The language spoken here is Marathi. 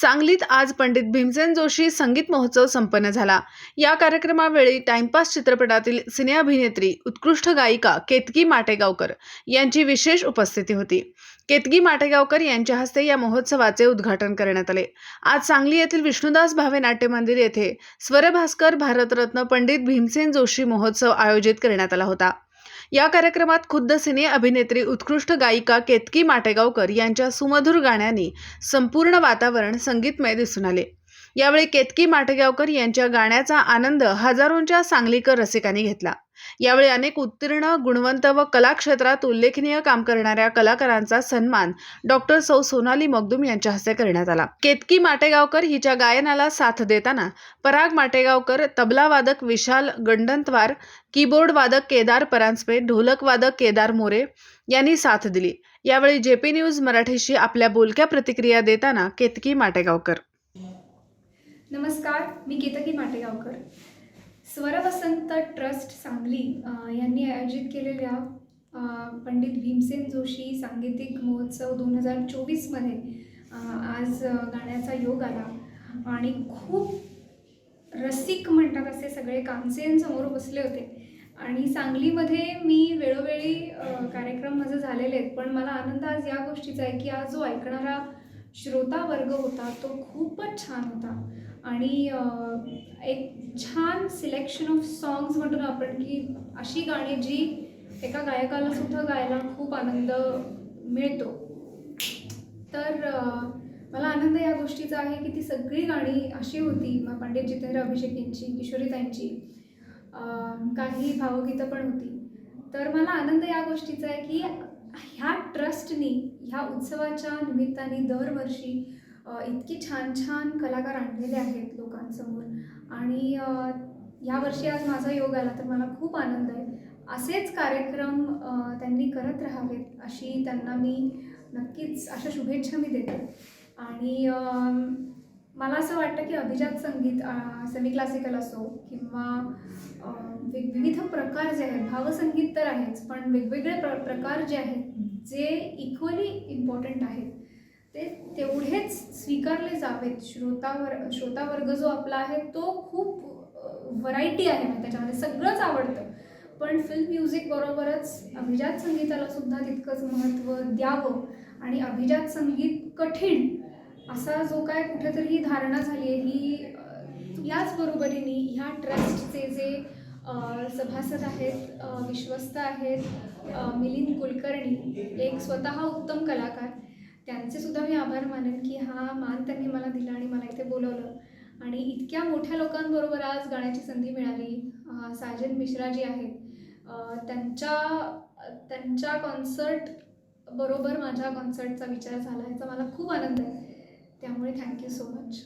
सांगलीत आज पंडित भीमसेन जोशी संगीत महोत्सव संपन्न झाला. या कार्यक्रमावेळी टाइमपास चित्रपटातील सिने अभिनेत्री उत्कृष्ट गायिका केतकी माटेगावकर यांची विशेष उपस्थिती होती. केतकी माटेगावकर यांच्या हस्ते या महोत्सवाचे उद्घाटन करण्यात आले. आज सांगली येथील विष्णुदास भावे नाट्य मंदिर येथे स्वरभास्कर भारतरत्न पंडित भीमसेन जोशी महोत्सव आयोजित करण्यात आला होता. या कार्यक्रमात खुद्द सिने अभिनेत्री उत्कृष्ट गायिका केतकी माटेगावकर यांच्या सुमधुर गाण्यांनी संपूर्ण वातावरण संगीतमय दिसून आले. यावेळी केतकी माटेगावकर यांच्या गाण्याचा आनंद हजारोंच्या सांगलीकर रसिकांनी घेतला. यावेळी अनेक उत्तीर्ण गुणवंत व कला क्षेत्रात उल्लेखनीय काम करणाऱ्या कलाकारांचा सन्मान डॉक्टर सौ सोनाली मगदुम यांच्या हस्ते करण्यात आला. केतकी माटेगावकर हिच्या गायनाला साथ देताना पराग माटेगावकर तबला वादक विशाल गंडंतवार कीबोर्ड वादक केदार परांजपे ढोलक वादक केदार मोरे यांनी साथ दिली. यावेळी जेपी न्यूज मराठीशी आपल्या बोलक्या प्रतिक्रिया देताना केतकी माटेगावकर नमस्कार मी केतकी माटेगावकर. स्वरवसंत ट्रस्ट सांगली यांनी आयोजित केलेल्या पंडित भीमसेन जोशी सांगीतिक महोत्सव दोन हजार चोवीसमध्ये आज गाण्याचा योग आला. आणि खूप रसिक म्हणतात असे सगळे कामसेन बसले होते. आणि सांगलीमध्ये मी वेळोवेळी कार्यक्रम माझे झालेले आहेत. पण मला आनंद आज या गोष्टीचा आहे की आज जो ऐकणारा श्रोता वर्ग होता तो खूपच छान होता. आणि एक छान सिलेक्शन ऑफ सॉंग्स म्हणतो ना आपण की अशी गाणी जी एका गायकाला सुद्धा गायला खूप आनंद मिळतो. तर मला आनंद या गोष्टीचा आहे की ती सगळी गाणी अशी होती मग पंडित जितेंद्र अभिषेक यांची किशोरीताईंची काही भावगीतं पण होती. तर मला आनंद या गोष्टीचा आहे की ह्या ट्रस्टनी ह्या उत्सवाच्या निमित्ताने दरवर्षी इतकी छान छान कलाकार आणलेले आहेत लोकांसमोर. आणि यावर्षी आज माझा योग आला तर मला खूप आनंद आहे. असेच कार्यक्रम त्यांनी करत राहावेत अशी त्यांना मी नक्कीच अशा शुभेच्छा मी देते. आणि मला असं वाटतं की अभिजात संगीत सेमी क्लासिकल असो किंवा विविध प्रकार जे आहेत भावसंगीत तर आहेच पण वेगवेगळे प्र प्रकार जे आहेत जे इक्वली इम्पॉर्टंट आहेत. ते तेवढेच स्वीकारले जावेत. श्रोतावर श्रोतावर्ग जो आपला आहे तो खूप व्हरायटी आहे मग त्याच्यामध्ये. सगळंच आवडतं. पण फिल्म म्युझिक बरोबरच अभिजात संगीताला सुद्धा तितकंच महत्त्व द्यावं आणि अभिजात संगीत कठीण असा जो काय कुठेतरी ही धारणा झाली आहे ही याच बरोबरीने ह्या ट्रस्टचे जे सभासद आहेत विश्वस्त आहेत मिलिंद कुलकर्णी एक स्वतः उत्तम कलाकार त्यांचे सुद्धा मी आभार मानेन की हा मान त्यांनी मला दिला आणि मला इथे बोलवलं. आणि इतक्या मोठ्या लोकांबरोबर आज गाण्याची संधी मिळाली. साजन मिश्रा जी आहेत. त्यांच्या त्यांच्या कॉन्सर्ट बरोबर माझ्या कॉन्सर्टचा विचार झाला याचा मला खूप आनंद आहे. त्यामुळे थँक्यू सो मच